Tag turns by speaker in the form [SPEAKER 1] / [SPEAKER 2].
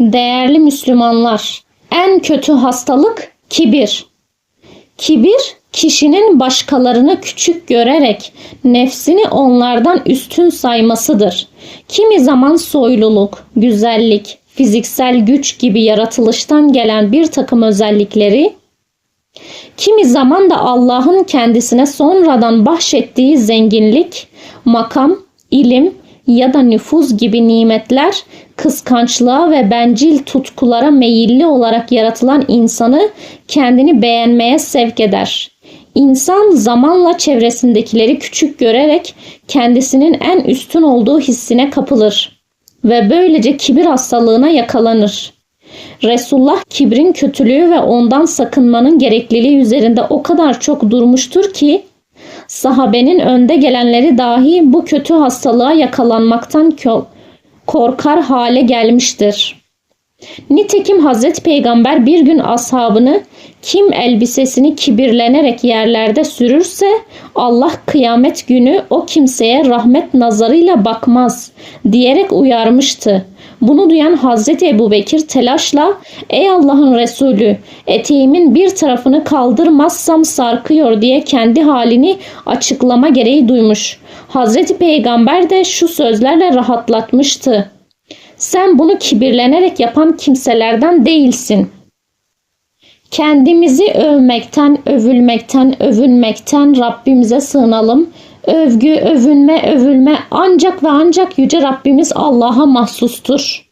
[SPEAKER 1] Değerli Müslümanlar, en kötü hastalık kibir. Kibir, kişinin başkalarını küçük görerek nefsini onlardan üstün saymasıdır. Kimi zaman soyluluk, güzellik, fiziksel güç gibi yaratılıştan gelen bir takım özellikleri, kimi zaman da Allah'ın kendisine sonradan bahşettiği zenginlik, makam, ilim ya da nüfuz gibi nimetler kıskançlığa ve bencil tutkulara meyilli olarak yaratılan insanı kendini beğenmeye sevk eder. İnsan zamanla çevresindekileri küçük görerek kendisinin en üstün olduğu hissine kapılır ve böylece kibir hastalığına yakalanır. Resulullah kibrin kötülüğü ve ondan sakınmanın gerekliliği üzerinde o kadar çok durmuştur ki sahabenin önde gelenleri dahi bu kötü hastalığa yakalanmaktan korkar hale gelmiştir. Nitekim Hazreti Peygamber bir gün ashabını kim elbisesini kibirlenerek yerlerde sürürse Allah kıyamet günü o kimseye rahmet nazarıyla bakmaz diyerek uyarmıştı. Bunu duyan Hazreti Ebubekir telaşla ey Allah'ın Resulü eteğimin bir tarafını kaldırmazsam sarkıyor diye kendi halini açıklama gereği duymuş. Hazreti Peygamber de şu sözlerle rahatlatmıştı. Sen bunu kibirlenerek yapan kimselerden değilsin. Kendimizi övmekten, övülmekten, övünmekten Rabbimize sığınalım. Övgü, övünme, övülme ancak ve ancak yüce Rabbimiz Allah'a mahsustur.